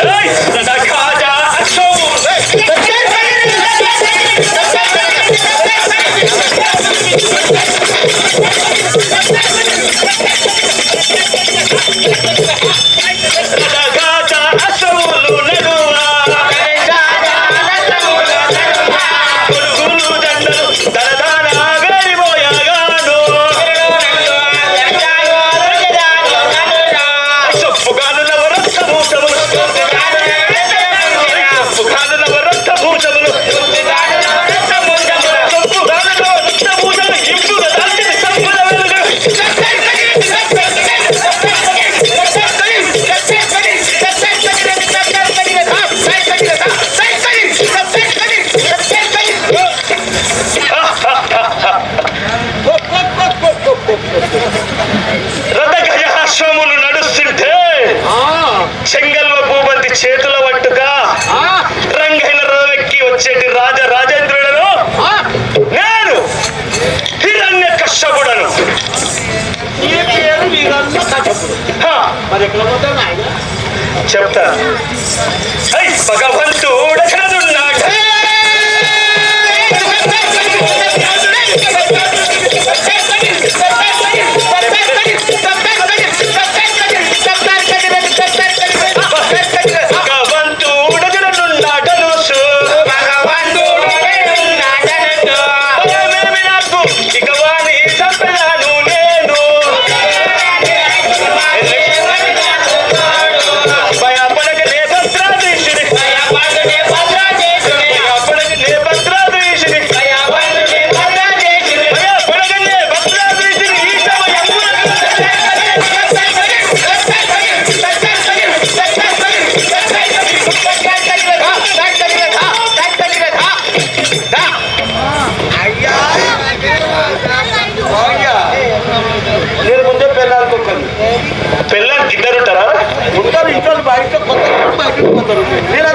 Hey, the Dakar, the show. చెప్తా Mira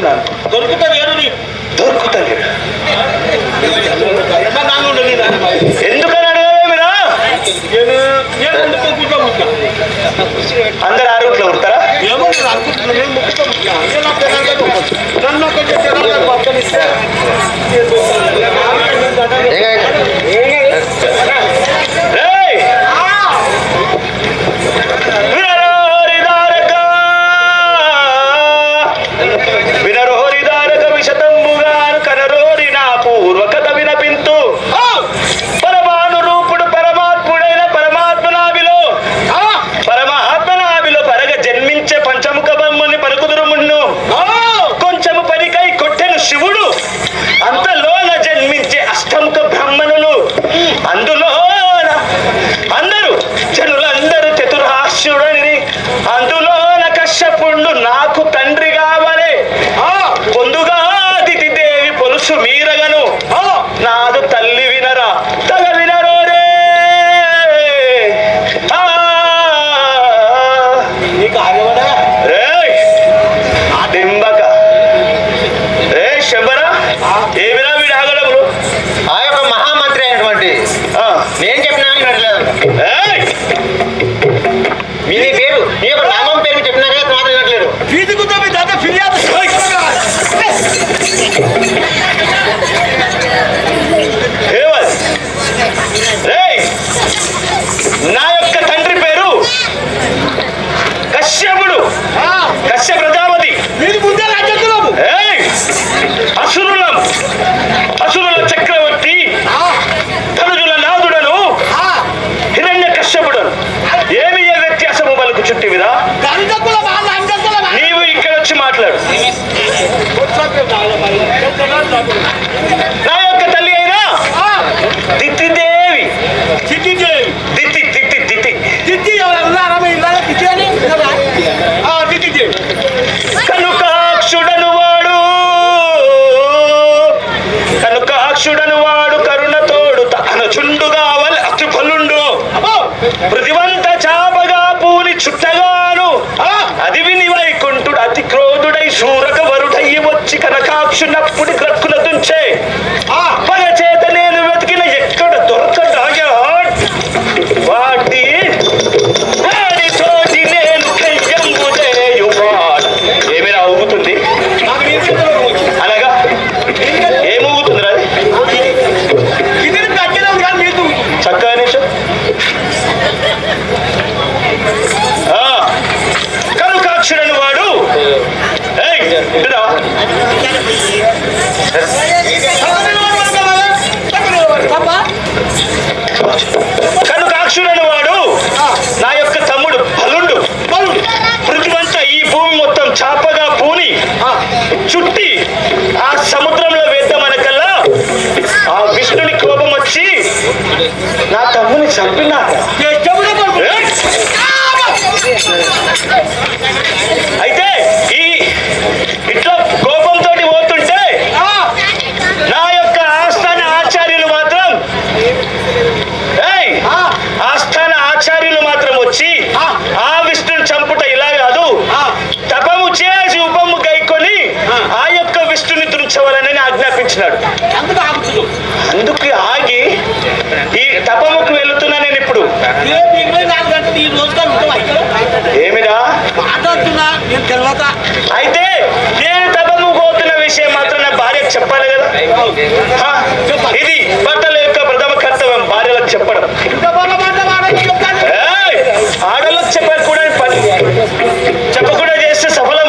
దొరుకుతున్నాను దొరుకుతాను ఏను నీ దొరుకుతాను ఎందుకని అడగలేమిరా అందరు ఆరు రూట్లో ఉంటారా ఏమో నన్ను ఒక Sa ఆజ్ఞాపించవలనని ఆజ్ఞాపించినాడు. అందుకు ఆగి ఈ తపముకు వెళుతున్నా నేను ఇప్పుడు. ఏమిరా? అయితే నేను తపము పోతున్న విషయం మాత్రం నా భార్యకు చెప్పాలి కదా? ఇది భర్తల యొక్క ప్రథమ కర్తవ్యం భార్యలకు చెప్పడం. ఆడలకు చెప్పకూడదు పని. చెప్పకుండా చేస్తే సఫల